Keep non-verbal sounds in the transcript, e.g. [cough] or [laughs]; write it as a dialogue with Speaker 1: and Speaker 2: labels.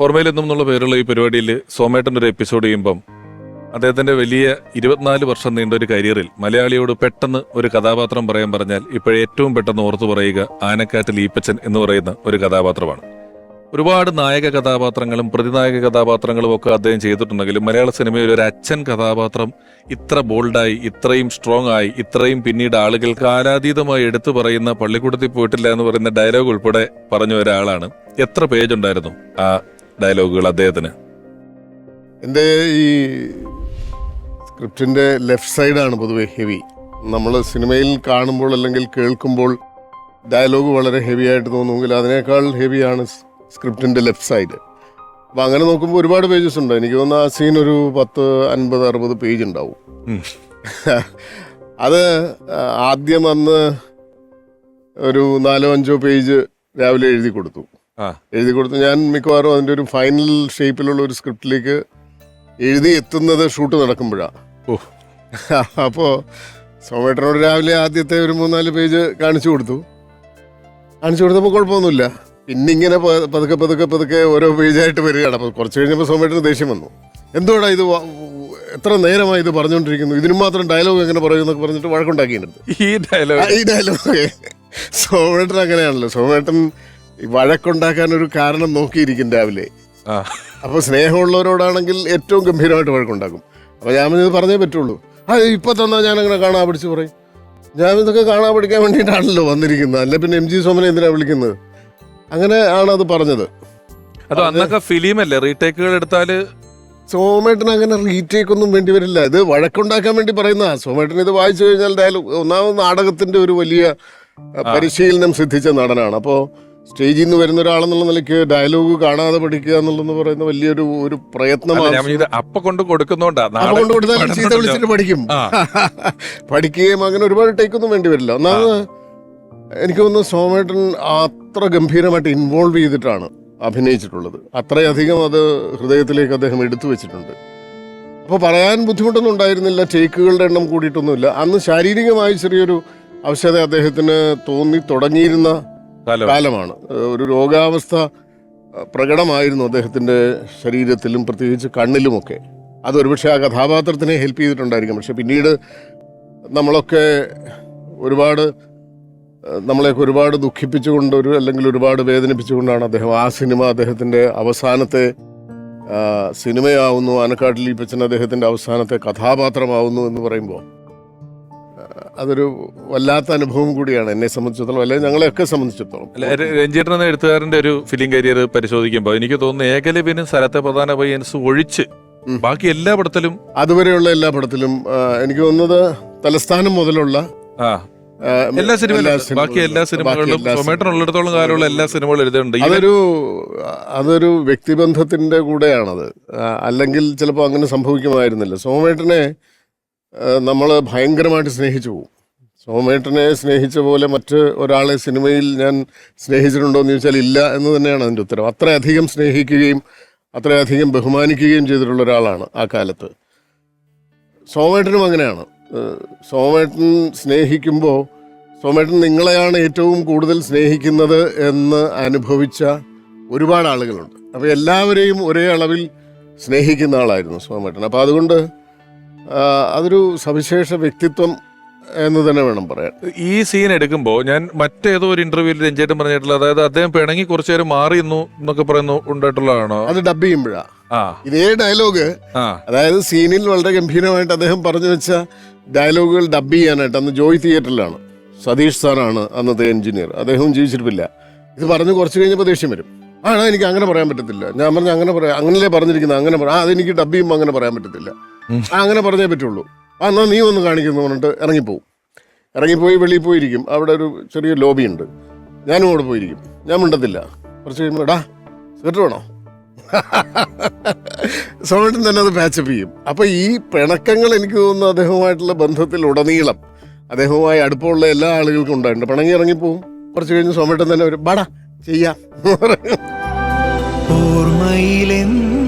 Speaker 1: ഓർമ്മയിലെന്നും എന്നുള്ള പേരുള്ള ഈ പരിപാടിയിൽ സോമേട്ടന്റെ ഒരു എപ്പിസോഡ് ചെയ്യുമ്പം അദ്ദേഹത്തിന്റെ വലിയ ഇരുപത്തിനാല് വർഷം നീണ്ട ഒരു കരിയറിൽ മലയാളിയോട് പെട്ടെന്ന് ഒരു കഥാപാത്രം പറയാൻ പറഞ്ഞാൽ ഇപ്പോഴേ ഏറ്റവും പെട്ടെന്ന് ഓർത്തു പറയുക ആനക്കാട്ടിൽ ഈപ്പച്ചൻ എന്ന് പറയുന്ന ഒരു കഥാപാത്രമാണ്. ഒരുപാട് നായക കഥാപാത്രങ്ങളും പ്രതിനായക കഥാപാത്രങ്ങളും ഒക്കെ അദ്ദേഹം ചെയ്തിട്ടുണ്ടെങ്കിലും മലയാള സിനിമയിൽ ഒരു അച്ഛൻ കഥാപാത്രം ഇത്ര ബോൾഡായി ഇത്രയും സ്ട്രോങ് ആയി ഇത്രയും പിന്നീട് ആളുകൾ കാലാതീതമായി എടുത്തു പറയുന്ന പള്ളിക്കൂടത്തിൽ പോയിട്ടില്ല എന്ന് പറയുന്ന ഡയലോഗ് ഉൾപ്പെടെ പറഞ്ഞ ഒരാളാണ്. എത്ര പേജ് ഉണ്ടായിരുന്നു ആ ഡയലോഗുകൾ അദ്ദേഹത്തിന്.
Speaker 2: എന്റെ ഈ സ്ക്രിപ്റ്റിന്റെ ലെഫ്റ്റ് സൈഡാണ് പൊതുവെ ഹെവി. നമ്മൾ സിനിമയിൽ കാണുമ്പോൾ അല്ലെങ്കിൽ കേൾക്കുമ്പോൾ ഡയലോഗ് വളരെ ഹെവി ആയിട്ട് തോന്നുമെങ്കിൽ അതിനേക്കാൾ ഹെവിയാണ് സ്ക്രിപ്റ്റിന്റെ ലെഫ്റ്റ് സൈഡ്. അപ്പം അങ്ങനെ നോക്കുമ്പോൾ ഒരുപാട് പേജസ് ഉണ്ട്. എനിക്ക് തോന്നുന്നു ആ സീൻ ഒരു പത്ത് അൻപത് അറുപത് പേജ് ഉണ്ടാവും. അത് ആദ്യം അന്ന് ഒരു നാലോ അഞ്ചോ പേജ് രാവിലെ എഴുതി കൊടുത്തു. എഴുതി കൊടുത്ത് ഞാൻ മിക്കവാറും അതിന്റെ ഒരു ഫൈനൽ ഷേപ്പിലുള്ള ഒരു സ്ക്രിപ്റ്റിലേക്ക് എഴുതി എത്തുന്നത് ഷൂട്ട് നടക്കുമ്പോഴാണ്
Speaker 1: ഓ. [laughs]
Speaker 2: അപ്പോൾ സോമേട്ടനോട് രാവിലെ ആദ്യത്തെ ഒരു മൂന്നാൽ പേജ് കാണിച്ചു കൊടുത്തു. കാണിച്ചു കൊടുത്തപ്പോൾ കുഴപ്പമൊന്നുമില്ല. പിന്നെ ഇങ്ങനെ പതുക്കെ പതുക്കെ പതുക്കെ ഓരോ പേജായിട്ട് വരികയാണ്. അപ്പോൾ കുറച്ച് കഴിഞ്ഞപ്പോൾ സോമേട്ടന് ദേഷ്യം വന്നു. എന്തുകൊണ്ടാ ഇത്? എത്ര നേരമായി ഇത് പറഞ്ഞുകൊണ്ടിരിക്കുന്നു? ഇതിന് മാത്രം ഡയലോഗ് എങ്ങനെ പറയുമെന്നൊക്കെ പറഞ്ഞിട്ട് വഴക്കുണ്ടാക്കിയിട്ടുണ്ട്.
Speaker 1: ഈ ഡയലോഗ്
Speaker 2: ഈ ഡയലോഗ് സോമേട്ടൻ അങ്ങനെയാണല്ലോ. സോമേട്ടൻ ഈ വഴക്കുണ്ടാക്കാൻ ഒരു കാരണം നോക്കിയിരിക്കും രാവിലെ.
Speaker 1: അപ്പൊ
Speaker 2: അപ്പോൾ സ്നേഹമുള്ളവരോടാണെങ്കിൽ ഏറ്റവും ഗംഭീരമായിട്ട് വഴക്കുണ്ടാക്കും. അപ്പോൾ ഞാൻ ഇത് പറഞ്ഞേ പറ്റുള്ളൂ. ആ ഇപ്പം തന്നാൽ ഞാൻ അങ്ങനെ കാണാൻ പിടിച്ച് പറയും. ഞാൻ ഇതൊക്കെ കാണാൻ പഠിക്കാൻ വേണ്ടിയിട്ടാണല്ലോ വന്നിരിക്കുന്നത്. അല്ല പിന്നെ എം ജി സോമനെ എന്തിനാണ് വിളിക്കുന്നത്? അങ്ങനെ ആണ് അത് പറഞ്ഞത്.
Speaker 1: അത് അന്നൊക്കെ ഫിലിമല്ലേ റീടേക്കുകൾ എടുത്താൽ?
Speaker 2: സോമേട്ടൻ അങ്ങനെ റീടേക്ക് ഒന്നും വേണ്ടി വരില്ല. ഇത് വഴക്കുണ്ടാക്കാൻ വേണ്ടി പറയുന്ന സോമേട്ടൻ ഇത് വായിച്ചു കഴിഞ്ഞാൽ ഡയലോഗ് ഒന്നാമത് നാടകത്തിന്റെ ഒരു വലിയ പരിശീലനം സിദ്ധിച്ച നടനാണ്. അപ്പോൾ സ്റ്റേജിൽ നിന്ന് വരുന്ന ഒരാളെന്നുള്ള നിലയ്ക്ക് ഡയലോഗ് കാണാതെ പഠിക്കുക എന്നുള്ളതെന്ന് പറയുന്ന വലിയൊരു ഒരു പ്രയത്നമാണ്.
Speaker 1: ഞാൻ ഇത് അപ്പ കൊണ്ട് കൊടുക്കുന്നോണ്ടാ നാളെ
Speaker 2: കൊണ്ട് കൊടുത്താൽ ചീത്ത വിളിച്ചിട്ട് പഠിക്കും. [laughs] പഠിക്കുകയും അങ്ങനെ ഒരുപാട് ടേക്കൊന്നും വേണ്ടി വരില്ല. ഒന്നാമത് എനിക്ക് തോന്നുന്നു സോമേട്ടൻ അത്ര ഗംഭീരമായിട്ട് ഇൻവോൾവ് ചെയ്തിട്ടാണ് അഭിനയിച്ചിട്ടുള്ളത്. അത്രയധികം അത് ഹൃദയത്തിലേക്ക് അദ്ദേഹം എടുത്തു വെച്ചിട്ടുണ്ട്. അപ്പോൾ പറയാൻ ബുദ്ധിമുട്ടൊന്നും ഉണ്ടായിരുന്നില്ല. ടേക്കുകളുടെ എണ്ണം കൂടിയിട്ടൊന്നുമില്ല. അന്ന് ശാരീരികമായി ചെറിയൊരു അവശത അദ്ദേഹത്തിന് തോന്നി തുടങ്ങിയിരുന്ന. കാലമാണ്. ഒരു രോഗാവസ്ഥ പ്രകടമായിരുന്നു അദ്ദേഹത്തിന്റെ ശരീരത്തിലും പ്രത്യേകിച്ച് കണ്ണിലുമൊക്കെ. അതൊരുപക്ഷെ ആ കഥാപാത്രത്തിനെ ഹെൽപ്പ് ചെയ്തിട്ടുണ്ടായിരിക്കും. പക്ഷെ പിന്നീട് നമ്മളൊക്കെ ഒരുപാട് നമ്മളെയൊക്കെ ഒരുപാട് ദുഃഖിപ്പിച്ചുകൊണ്ട് ഒരു അല്ലെങ്കിൽ ഒരുപാട് വേദനിപ്പിച്ചുകൊണ്ടാണ് അദ്ദേഹം ആ സിനിമ അദ്ദേഹത്തിന്റെ അവസാനത്തെ സിനിമയാവുന്നു. ആനക്കാട്ടിൽ പച്ചൻ അദ്ദേഹത്തിന്റെ അവസാനത്തെ കഥാപാത്രമാവുന്നു എന്ന് പറയുമ്പോൾ അതൊരു വല്ലാത്ത അനുഭവം കൂടിയാണ് എന്നെ സംബന്ധിച്ചിടത്തോളം അല്ലെങ്കിൽ ഞങ്ങളെയൊക്കെ സംബന്ധിച്ചിടത്തോളം.
Speaker 1: രഞ്ജിത്ത് എന്ന എഴുത്തുകാരന്റെ ഒരു ഫിലിം കരിയർ പരിശോധിക്കുമ്പോൾ എനിക്ക് തോന്നുന്നു ഏകലവ്യനും സ്ഥലത്തെ പ്രധാന പയ്യൻസ് ഒഴിച്ച് ബാക്കി എല്ലാ പടത്തിലും
Speaker 2: അതുവരെയുള്ള എല്ലാ പടത്തിലും എനിക്ക് തോന്നുന്നത് തലസ്ഥാനം മുതലുള്ള
Speaker 1: എല്ലാ സിനിമയിലും ബാക്കി എല്ലാ സിനിമകളിലും സൊമേട്ടൻ കാലമുള്ള എല്ലാ സിനിമകളും എഴുതുന്നുണ്ട്
Speaker 2: അതൊരു അതൊരു വ്യക്തിബന്ധത്തിന്റെ കൂടെയാണത്. അല്ലെങ്കിൽ ചിലപ്പോൾ അങ്ങനെ സംഭവിക്കുമായിരുന്നില്ല. സോമേട്ടനെ നമ്മൾ ഭയങ്കരമായിട്ട് സ്നേഹിച്ചു പോകും സോമേട്ടനെ സ്നേഹിച്ച പോലെ മറ്റ് ഒരാളെ സിനിമയിൽ ഞാൻ സ്നേഹിച്ചിട്ടുണ്ടോ എന്ന് ചോദിച്ചാൽ ഇല്ല എന്ന് തന്നെയാണ് അതിന്റെ ഉത്തരം. അത്രയധികം സ്നേഹിക്കുകയും അത്രയധികം ബഹുമാനിക്കുകയും ചെയ്തിട്ടുള്ള ഒരാളാണ് ആ കാലത്ത്. സോമേട്ടനും അങ്ങനെയാണ്. സോമേട്ടൻ സ്നേഹിക്കുമ്പോൾ സോമേട്ടൻ നിങ്ങളെയാണ് ഏറ്റവും കൂടുതൽ സ്നേഹിക്കുന്നത് എന്ന് അനുഭവിച്ച ഒരുപാട് ആളുകളുണ്ട്. അപ്പോൾ എല്ലാവരെയും ഒരേ അളവിൽ സ്നേഹിക്കുന്ന ആളായിരുന്നു സോമേട്ടൻ അപ്പോൾ അതുകൊണ്ട് അതൊരു സവിശേഷ വ്യക്തിത്വം എന്ന് തന്നെ വേണം പറയാൻ.
Speaker 1: ഈ സീൻ എടുക്കുമ്പോൾ ഞാൻ മറ്റേതോ ഒരു ഇന്റർവ്യൂവിൽ രഞ്ജേട്ടൻ പറഞ്ഞിട്ടുള്ള അതായത് അദ്ദേഹം പിണങ്ങി കുറച്ചു നേരം മാറിയിരുന്നു എന്നൊക്കെ പറയുന്നു ഉണ്ടായിട്ടുള്ളതാണോ?
Speaker 2: അത് ഡബ് ചെയ്യുമ്പോഴാണ് ഇതേ ഡയലോഗ് അതായത് സീനിൽ വളരെ ഗംഭീരമായിട്ട് അദ്ദേഹം പറഞ്ഞു വെച്ച ഡയലോഗുകൾ ഡബ് ചെയ്യാനായിട്ട് അന്ന് ജോയ് തിയേറ്ററിലാണ് സതീഷ് സാറാണ് അന്നത്തെ എഞ്ചിനീയർ അദ്ദേഹവും ജീവിച്ചിട്ടില്ല. ഇത് പറഞ്ഞു കുറച്ച് കഴിഞ്ഞപ്പോൾ ദേഷ്യം വരും. ആണോ എനിക്ക് അങ്ങനെ പറയാൻ പറ്റത്തില്ല. ഞാൻ പറഞ്ഞു അങ്ങനെ പറയാം അങ്ങനല്ലേ പറഞ്ഞിരിക്കുന്നത് അങ്ങനെ പറയാം അതെനിക്ക് ഡബ് ചെയ്യുമ്പോൾ അങ്ങനെ പറയാൻ പറ്റത്തില്ല. അങ്ങനെ പറഞ്ഞേ പറ്റുള്ളൂ. ആ എന്നാൽ നീ ഒന്ന് കാണിക്കുന്നു പറഞ്ഞിട്ട് ഇറങ്ങിപ്പോവും. ഇറങ്ങിപ്പോയി വെളിയിൽ പോയിരിക്കും. അവിടെ ഒരു ചെറിയ ലോബി ഉണ്ട്. ഞാനും അവിടെ പോയിരിക്കും. ഞാൻ മിണ്ടത്തില്ല. കുറച്ച് കഴിയുമ്പോൾ എടാ സിഗരറ്റ് വേണോ? സോമേട്ടൻ തന്നെ അത് പാച്ചപ്പ് ചെയ്യും. അപ്പോൾ ഈ പിണക്കങ്ങൾ എനിക്ക് തോന്നുന്നു അദ്ദേഹവുമായിട്ടുള്ള ബന്ധത്തിൽ ഉടനീളം അദ്ദേഹവുമായി അടുപ്പമുള്ള എല്ലാ ആളുകൾക്കും ഉണ്ടായിട്ടുണ്ട്. പിണങ്ങി ഇറങ്ങിപ്പോവും. കുറച്ച് കഴിഞ്ഞ് സോമേട്ടൻ തന്നെ ഒരു ബാടാ ചെയ്യാം.
Speaker 3: ഓർമ്മയിലെന്നും